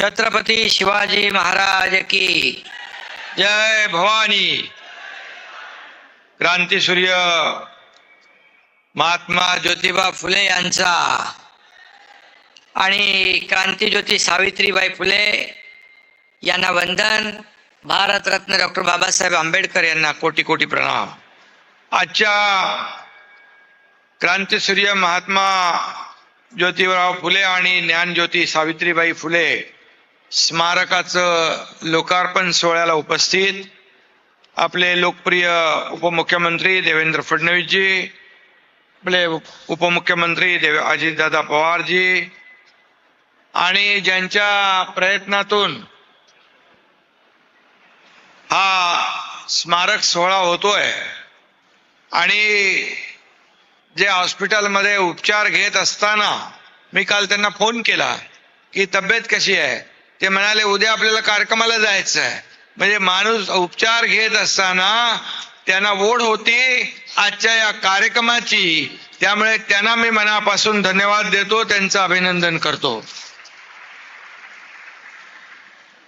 छत्रपती शिवाजी महाराज की जय भवानी। क्रांतीसूर्य महात्मा ज्योतिबा फुले यांचा आणि क्रांतीज्योती सावित्रीबाई फुले यांना वंदन भारतरत्न डॉक्टर बाबासाहेब आंबेडकर यांना कोटी कोटी प्रणाम. आजच्या क्रांतीसूर्य महात्मा ज्योतिराव फुले आणि ज्ञानज्योती सावित्रीबाई फुले स्मारकाचं लोकार्पण सोहळ्याला उपस्थित आपले लोकप्रिय उपमुख्यमंत्री देवेंद्र फडणवीसजी आपले उपमुख्यमंत्री देव अजितदादा पवारजी आणि ज्यांच्या प्रयत्नातून हा स्मारक सोहळा होतोय आणि जे हॉस्पिटलमध्ये उपचार घेत असताना मी काल त्यांना फोन केला की तब्येत कशी आहे? ते म्हणाले उद्या आपल्याला कार्यक्रमाला जायचं आहे म्हणजे माणूस उपचार घेत असताना त्यांना ओढ होती आजच्या या कार्यक्रमाची. त्यामुळे त्यांना मी मनापासून धन्यवाद देतो त्यांचं अभिनंदन करतो.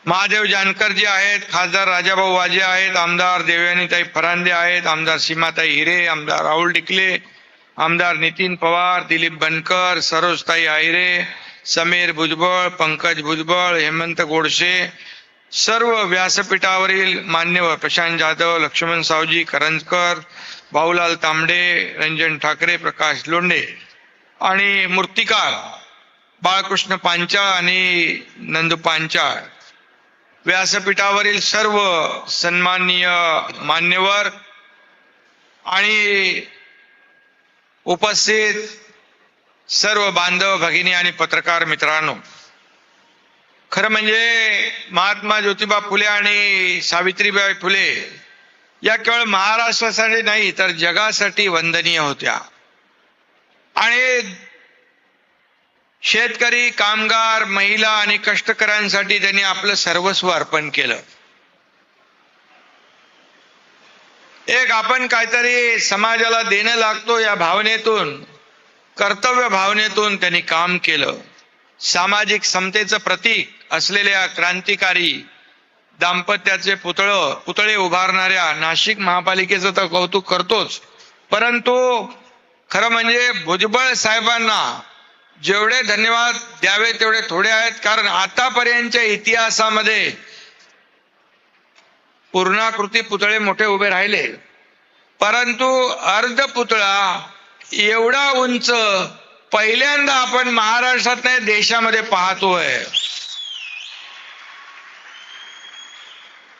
महादेव जानकर जी आहेत खासदार राजाभाऊ वाजे आहेत आमदार देवयानीताई फरांदे आहेत आमदार सीमाताई हिरे आमदार राहुल डिकले आमदार नितीन पवार दिलीप बनकर सरोजताई आहिरे समीर भुजबळ पंकज भुजबळ हेमंत गोडसे सर्व व्यासपीठावरील मान्यवर प्रशांत जाधव लक्ष्मण सावजी करंजकर भाऊलाल तांबडे रंजन ठाकरे प्रकाश लोंढे आणि मूर्तिकार बाळकृष्ण पांचाळ आणि नंदू पांचाळ. व्यासपीठावरील सर्व सन्माननीय मान्यवर आणि उपस्थित सर्व बांधव भगिनी आणि पत्रकार मित्रांनो खरं म्हणजे महात्मा ज्योतिबा फुले आणि सावित्रीबाई फुले या केवळ महाराष्ट्रासाठी नाही तर जगासाठी वंदनीय होत्या. आणि शेतकरी कामगार महिला आणि कष्टकऱ्यांसाठी त्यांनी आपलं सर्वस्व अर्पण केलं. एक आपण काहीतरी समाजाला देणं लागतो या भावनेतून कर्तव्य भावनेतून त्यांनी काम केलं. सामाजिक समतेचं प्रतीक असलेल्या क्रांतिकारी दाम्पत्याचे पुतळ पुतळे उभारणाऱ्या नाशिक महापालिकेचं तर कौतुक करतोच. परंतु खरं म्हणजे भुजबळ साहेबांना जेवढे धन्यवाद द्यावे तेवढे थोडे आहेत. कारण आतापर्यंतच्या इतिहासामध्ये पूर्णाकृती पुतळे मोठे उभे राहिले. परंतु अर्ध पुतळा एवढा उंच पहिल्यांदा आपण महाराष्ट्रात नाही देशामध्ये पाहतोय.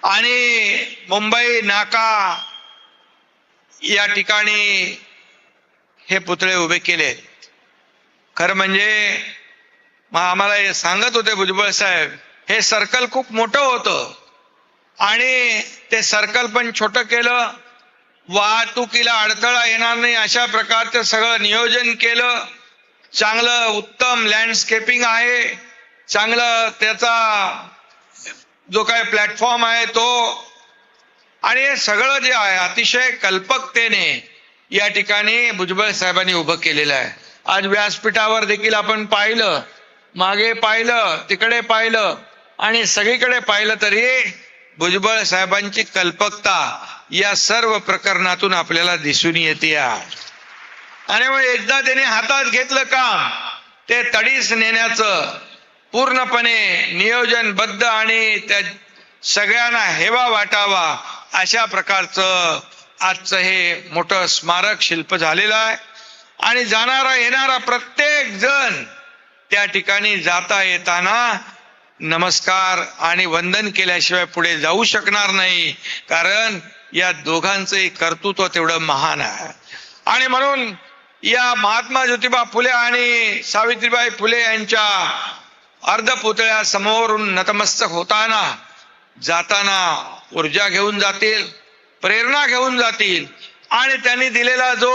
आणि मुंबई नाका या ठिकाणी हे पुतळे उभे केले. खरं म्हणजे आम्हाला हे सांगत होते भुजबळ साहेब हे सर्कल खूप मोठं होतं. आणि ते सर्कल पण छोटं केलं वाहतुकीला अडथळा येणार नाही अशा प्रकारचं सगळं नियोजन केलं. चांगलं उत्तम लँडस्केपिंग आहे. चांगलं त्याचा जो काय प्लॅटफॉर्म आहे तो. आणि हे सगळं जे आहे अतिशय कल्पकतेने या ठिकाणी भुजबळ साहेबांनी उभं केलेलं आहे. आज व्यासपीठावर देखील आपण पाहिलं. मागे पाहिलं तिकडे पाहिलं. आणि सगळीकडे पाहिलं तरी भुजबळ साहेबांची कल्पकता या सर्व प्रकरणातून आपल्याला दिसून येते आणि मग हो, एकदा त्याने हातात घेतलं काम ते तडीस नेण्याचं पूर्णपणे नियोजनबद्ध आणि त्या सगळ्यांना हेवा वाटावा अशा प्रकारचं आजचं हे मोठं स्मारक शिल्प झालेलं आहे. आणि जाणारा येणारा प्रत्येक जण त्या ठिकाणी जाता येताना नमस्कार आणि वंदन केल्याशिवाय पुढे जाऊ शकणार नाही कारण या दोघांचंही कर्तृत्व तेवढं महान आहे. आणि म्हणून या महात्मा ज्योतिबा फुले आणि सावित्रीबाई फुले यांच्या अर्धपुतळ्या समोरून नतमस्तक होताना जाताना ऊर्जा घेऊन जातील प्रेरणा घेऊन जातील आणि त्यांनी दिलेला जो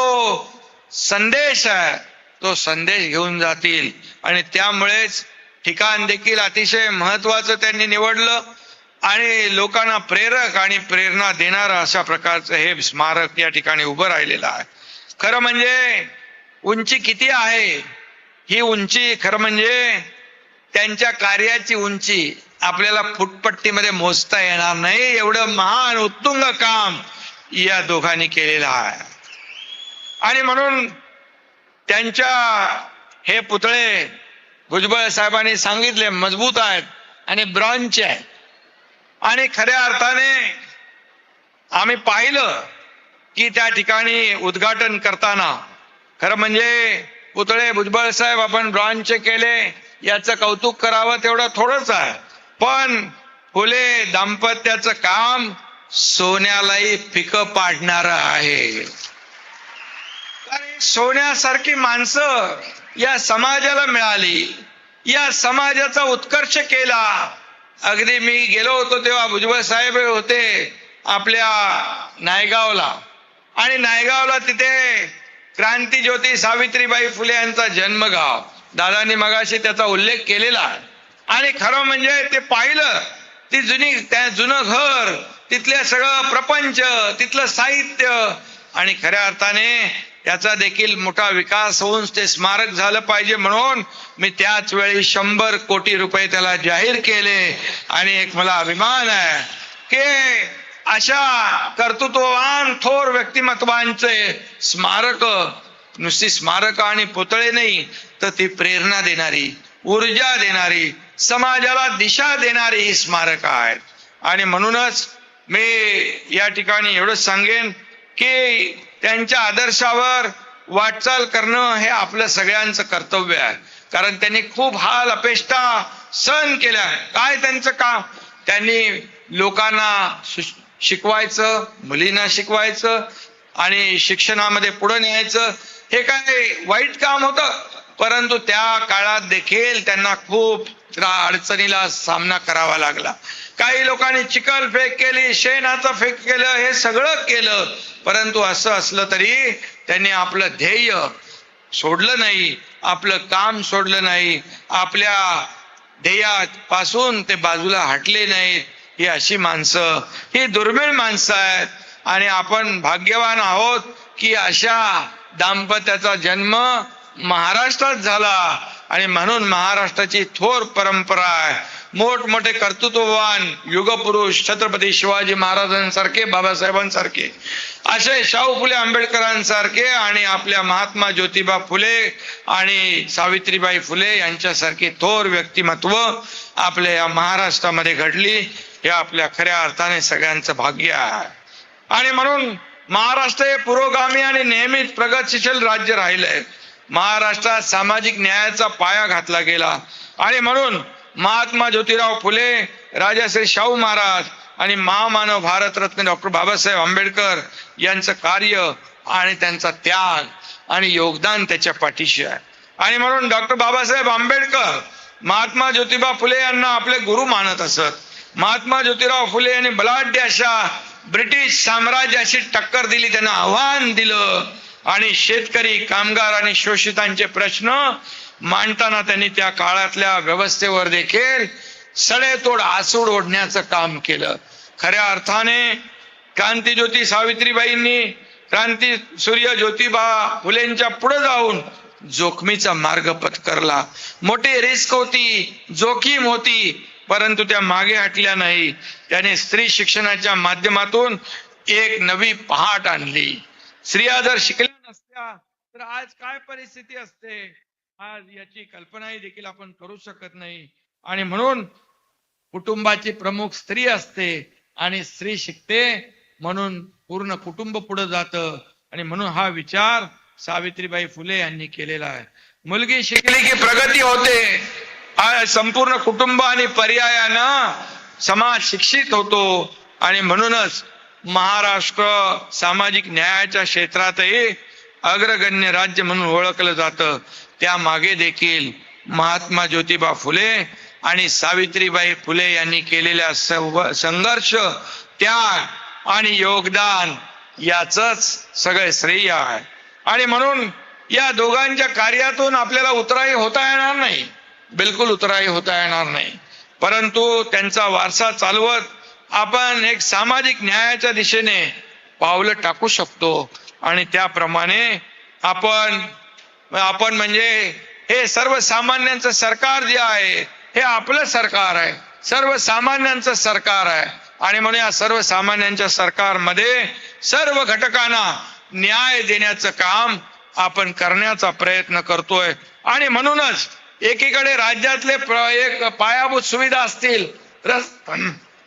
संदेश आहे तो संदेश घेऊन जातील. आणि त्यामुळेच ठिकाण देखील अतिशय महत्वाचं त्यांनी निवडलं आणि लोकांना प्रेरक आणि प्रेरणा देणारं अशा प्रकारचं हे स्मारक या ठिकाणी उभं राहिलेलं आहे. खरं म्हणजे उंची किती आहे? ही उंची खरं म्हणजे त्यांच्या कार्याची उंची आपल्याला फुटपट्टीमध्ये मोजता येणार नाही. एवढं महान उत्तुंग काम या दोघांनी केलेलं आहे. आणि म्हणून त्यांच्या हे पुतळे भुजबळ साहेबांनी सांगितले मजबूत आहेत आणि ब्रॉन्झचे आहेत. आणि खऱ्या अर्थाने आम्ही पाहिलं की त्या ठिकाणी उद्घाटन करताना खरं म्हणजे पुतळे भुजबळ साहेब आपण ब्रॉन्झचे केले याचं कौतुक करावं तेवढं थोडंच आहे. पण फुले दाम्पत्याचं काम सोन्यालाही फिक पाडणार आहे. सोन्यासारखी माणसं या समाजाला मिळाली. या समाजाचा उत्कर्ष केला. अगदी मी गेलो होतो तेव्हा भुजबळ साहेब होते आपल्या नायगावला. आणि नायगावला तिथे क्रांती ज्योती सावित्रीबाई फुले यांचा जन्मगाव. दादांनी मगाशी त्याचा उल्लेख केलेला. आणि खरं म्हणजे ते पाहिलं. ती जुनी त्या जुनं घर तिथले सगळं प्रपंच तिथलं साहित्य. आणि खऱ्या अर्थाने त्याचा देखील मोठा विकास होऊन ते स्मारक झालं पाहिजे म्हणून मी त्याच वेळी शंभर कोटी रुपये त्याला जाहीर केले. आणि एक मला अभिमान आहे की अशा कर्तृत्ववान थोर व्यक्तिमत्वांचे स्मारक नुसती स्मारक आणि पुतळे नाही तर ती प्रेरणा देणारी ऊर्जा देणारी समाजाला दिशा देणारी ही स्मारक आहेत. आणि म्हणूनच मी या ठिकाणी एवढंच सांगेन की त्यांच्या आदर्शावर वाटचाल करणं हे आपलं सगळ्यांचं कर्तव्य आहे. कारण त्यांनी खूप हाल अपेष्टा सहन केल्या काय त्यांचं काम? त्यांनी लोकांना शिकवायचं मुलींना शिकवायचं आणि शिक्षणामध्ये पुढे न्यायचं. हे काय वाईट काम होतं? परंतु त्या काळात देखील त्यांना खूप अडचणीला सामना करावा लागला. काही लोकांनी चिखल फेक केली शेणाचं फेक केलं हे सगळं केलं. परंतु असं असलं तरी त्यांनी आपलं ध्येय सोडलं नाही आपलं काम सोडलं नाही आपल्या ध्येयात पासून ते बाजूला हटले नाहीत ही अशी माणसं ही दुर्मिळ माणसं आहेत. आणि आपण भाग्यवान आहोत की अशा दाम्पत्याचा जन्म महाराष्ट्रात झाला. आणि म्हणून महाराष्ट्राची थोर परंपरा आहे. मोठमोठे कर्तृत्ववान युगपुरुष छत्रपती शिवाजी महाराजांसारखे बाबासाहेबांसारखे असे शाहू फुले आंबेडकरांसारखे आणि आपल्या महात्मा ज्योतिबा फुले आणि सावित्रीबाई फुले यांच्यासारखे थोर व्यक्तिमत्व आपल्या या महाराष्ट्रामध्ये घडली. हे आपल्या खऱ्या अर्थाने सगळ्यांचं भाग्य आहे. आणि म्हणून महाराष्ट्र हे पुरोगामी आणि नेहमीच प्रगतशील राज्य राहिलंय. महाराष्ट्रात सामाजिक न्यायाचा पाया घातला गेला. आणि म्हणून महात्मा ज्योतिराव फुले राजाश्री शाहू महाराज आणि महामानव भारतरत्न डॉक्टर बाबासाहेब आंबेडकर यांचं कार्य आणि त्यांचा त्याग आणि योगदान त्याच्या पाठीशी आहे. आणि म्हणून डॉक्टर बाबासाहेब आंबेडकर महात्मा ज्योतिबा फुले यांना आपले गुरु मानत असत. महात्मा ज्योतिराव फुले यांनी बलाढ्य अशा ब्रिटिश साम्राज्याशी टक्कर दिली त्यांना आव्हान दिलं. आणि शेतकरी कामगार आणि शोषितांचे प्रश्न मांडताना त्यांनी त्या काळातल्या व्यवस्थेवर देखील सडेतोड आसूड ओढण्याचं काम केलं. खऱ्या अर्थाने क्रांतीज्योती सावित्रीबाईंनी क्रांती सूर्य ज्योतिबा फुलेंच्या पुढे जाऊन जोखमीचा मार्ग पत्करला. मोठी रिस्क होती जोखीम होती परंतु त्या मागे हटल्या नाही. त्याने स्त्री शिक्षणाच्या माध्यमातून एक नवी पहाट आणली. स्त्रिया जर शिकल्या नसत्या तर आज काय परिस्थिती असते? आज याची कल्पनाही देखील आपण करू शकत नाही. आणि म्हणून कुटुंबाची प्रमुख स्त्री असते आणि स्त्री शिकते म्हणून पूर्ण कुटुंब पुढे जात. आणि म्हणून हा विचार सावित्रीबाई फुले यांनी केलेला आहे. मुलगी शिकली की प्रगती होते. संपूर्ण कुटुंब आणि पर्यायानं समाज शिक्षित होतो. आणि म्हणूनच महाराष्ट्र सामाजिक न्यायाच्या क्षेत्रातही अग्रगण्य राज्य म्हणून ओळखलं जातं. त्या मागे देखील महात्मा ज्योतिबा फुले आणि सावित्रीबाई फुले यांनी केलेल्या संघर्ष त्याग आणि योगदान याच सगळे श्रेय आहे. आणि म्हणून या दोघांच्या कार्यातून आपल्याला उतराई होता येणार नाही. बिलकुल उतराई होता येणार नाही. परंतु त्यांचा वारसा चालवत आपण एक सामाजिक न्यायाच्या दिशेने पावलं टाकू शकतो. आणि त्याप्रमाणे आपण आपण म्हणजे हे सर्वसामान्यांचं सरकार जे आहे हे आपलं सरकार आहे. सर्वसामान्यांचं सरकार आहे. आणि म्हणून या सर्वसामान्यांच्या सरकारमध्ये सर्व घटकांना न्याय देण्याचं काम आपण करण्याचा प्रयत्न करतोय. आणि म्हणूनच एकीकडे राज्यातले एक पायाभूत सुविधा असतील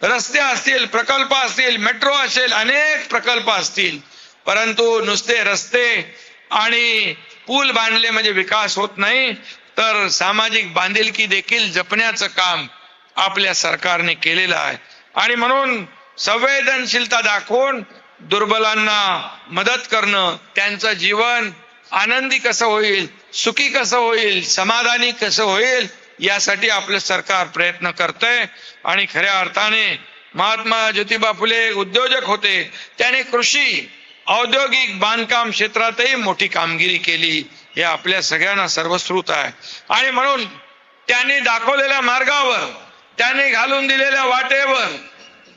रस्ते असतील प्रकल्प असतील मेट्रो असेल अनेक प्रकल्प असतील. परंतु नुसते रस्ते आणि पूल बांधले म्हणजे विकास होत नाही तर सामाजिक बांधिलकी देखील जपण्याचं काम आपल्या सरकारने केलेलं आहे. आणि म्हणून संवेदनशीलता दाखवून दुर्बलांना मदत करणं त्यांचं जीवन आनंदी कसं होईल सुखी कसं होईल समाधानी कसं होईल यासाठी आपलं सरकार प्रयत्न करतंय. आणि खऱ्या अर्थाने महात्मा ज्योतिबा फुले उद्योजक होते. त्याने कृषी औद्योगिक बांधकाम क्षेत्रातही मोठी कामगिरी केली. हे आपल्या सगळ्यांना सर्वश्रुत आहे. आणि म्हणून त्यांनी दाखवलेल्या मार्गावर त्यांनी घालून दिलेल्या वाटेवर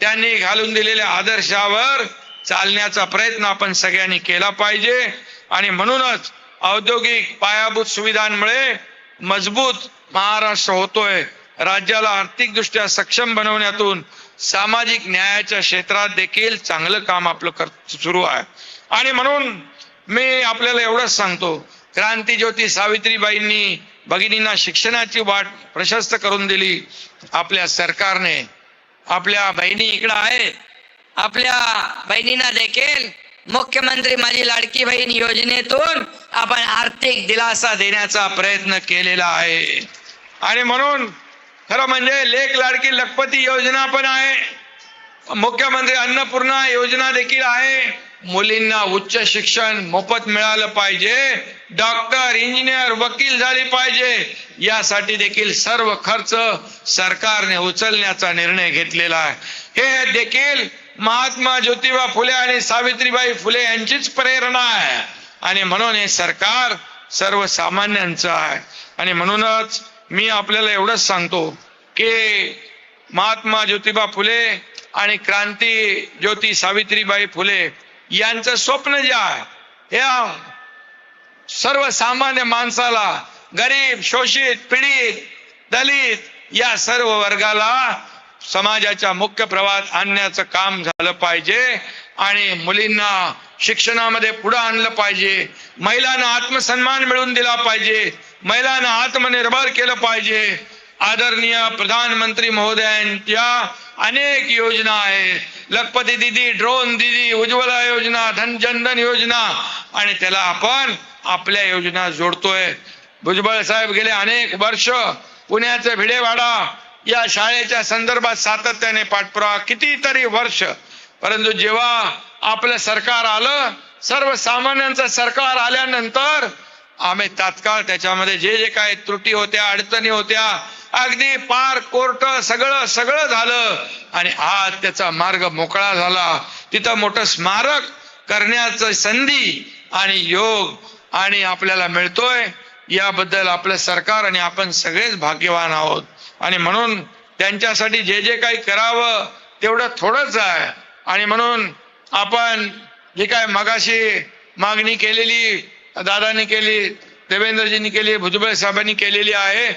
त्यांनी घालून दिलेल्या आदर्शावर चालण्याचा प्रयत्न आपण सगळ्यांनी केला पाहिजे. आणि म्हणूनच औद्योगिक पायाभूत सुविधांमुळे मजबूत महाराष्ट्र होतोय. राज्याला आर्थिकदृष्ट्या सक्षम बनवण्यातून सामाजिक न्यायाच्या क्षेत्रात देखील चांगलं काम आपलं कर सुरू आहे. आणि म्हणून मी आपल्याला एवढंच सांगतो. क्रांतीज्योती सावित्रीबाईंनी भगिनींना शिक्षणाची वाट प्रशस्त करून दिली. आपल्या सरकारने आपल्या बहिणी इकडं आहेत. आपल्या बहिणींना देखील मुख्यमंत्री माझी लाडकी बहीण योजनेतून आपण आर्थिक दिलासा देण्याचा प्रयत्न केलेला आहे. आणि म्हणून खरं म्हणजे लेख लाडकी लखपती योजना पण आहे. मुख्यमंत्री अन्नपूर्णा योजना देखील आहे. मुलींना उच्च शिक्षण मोफत मिळालं पाहिजे. डॉक्टर इंजिनियर वकील झाली पाहिजे. यासाठी देखील सर्व खर्च सरकारने उचलण्याचा निर्णय घेतलेला आहे. हे देखील महात्मा ज्योतिबा फुले आणि सावित्रीबाई फुले यांचीच प्रेरणा आहे. आणि म्हणून हे सरकार सर्वसामान्यांचं आहे. आणि म्हणूनच मी आपल्याला एवढंच सांगतो की महात्मा ज्योतिबा फुले आणि क्रांती ज्योती सावित्रीबाई फुले यांचं स्वप्न जे आहे या सर्वसामान्य माणसाला गरीब शोषित पीडित दलित या सर्व वर्गाला समाजाच्या मुख्य प्रवाहात आणण्याचं काम झालं पाहिजे. आणि मुलींना शिक्षणामध्ये पुढे आणलं पाहिजे. महिलांना आत्मसन्मान मिळवून दिला पाहिजे. महिलांना आत्मनिर्भर केलं पाहिजे. आदरणीय प्रधानमंत्री महोदयांच्या अनेक योजना आहेत. लखपती दिदी ड्रोन दिदी उज्ज्वला योजना धन जनधन योजना आणि त्याला आपण आपल्या योजना जोडतोय. भुजबळ साहेब गेले अनेक वर्ष. पुण्याचे भिडेवाडा या शाळेच्या संदर्भात सातत्याने पाठपुरावा. कितीतरी वर्ष परंतु जेव्हा आपलं सरकार आलं सर्वसामान्यांचं सरकार आल्यानंतर आम्ही तात्काळ त्याच्यामध्ये जे जे काही त्रुटी होत्या अडचणी होत्या अगदी पार कोर्ट सगळं सगळं झालं. आणि आज त्याचा मार्ग मोकळा झाला. तिथं मोठं स्मारक करण्याचं संधी आणि योग आणि आपल्याला मिळतोय याबद्दल आपलं सरकार आणि आपण सगळेच भाग्यवान आहोत. आणि म्हणून त्यांच्यासाठी जे जे काही करावं तेवढं थोडंच आहे. आणि म्हणून आपण जी काय मगाशी मागणी केलेली दादानी केली देवेंद्रजींनी केली भुजबळ साहेबांनी केलेली आहे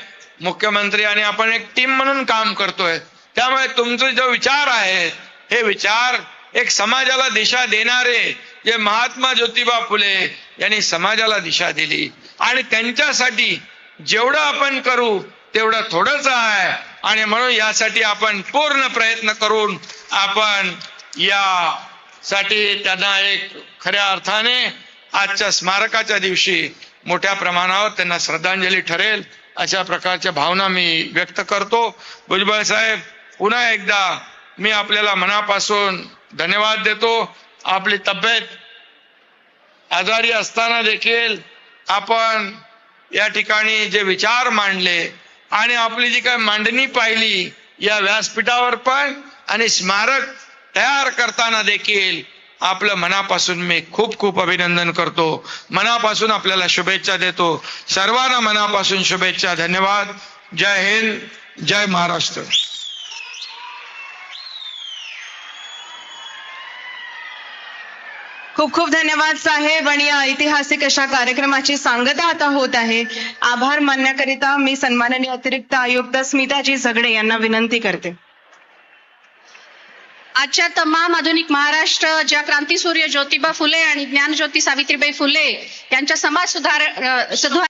मुख्यमंत्री आणि आपण एक टीम म्हणून काम करतोय. त्यामुळे तुमचे जो विचार आहे हे विचार एक समाजाला दिशा देणारे जे महात्मा ज्योतिबा फुले यांनी समाजाला दिशा दिली. आणि त्यांच्यासाठी जेवढं आपण करू तेवढं थोडंच आहे. आणि म्हणून यासाठी आपण पूर्ण प्रयत्न करून आपण या साठी त्यांना एक खऱ्या अर्थाने आजच्या स्मारकाच्या दिवशी मोठ्या प्रमाणावर त्यांना श्रद्धांजली ठरेल अशा प्रकारच्या भावना मी व्यक्त करतो. भुजबळ साहेब पुन्हा एकदा मी आपल्याला मनापासून धन्यवाद देतो. आपली तब्येत आजारी असताना देखील आपण या ठिकाणी जे विचार मांडले आणि आपली जी काही मांडणी पाहिली या व्यासपीठावर पण आणि स्मारक तयार करताना देखील आपलं मनापासून मी खूप खूप अभिनंदन करतो. मनापासून आपल्याला शुभेच्छा देतो. सर्वांना मनापासून शुभेच्छा धन्यवाद. जय हिंद जय महाराष्ट्र. खूप खूप धन्यवाद साहेब आणि या ऐतिहासिक अशा कार्यक्रमाची सांगता आता होत आहे. आभार मानण्याकरिता मी सन्माननीय अतिरिक्त आयुक्त स्मिताजी झगडे यांना विनंती करते. आजच्या तमाम आधुनिक महाराष्ट्र ज्या क्रांतीसूर्य ज्योतिबा फुले आणि ज्ञानज्योती सावित्रीबाई फुले यांच्या समाज सुधार सुधार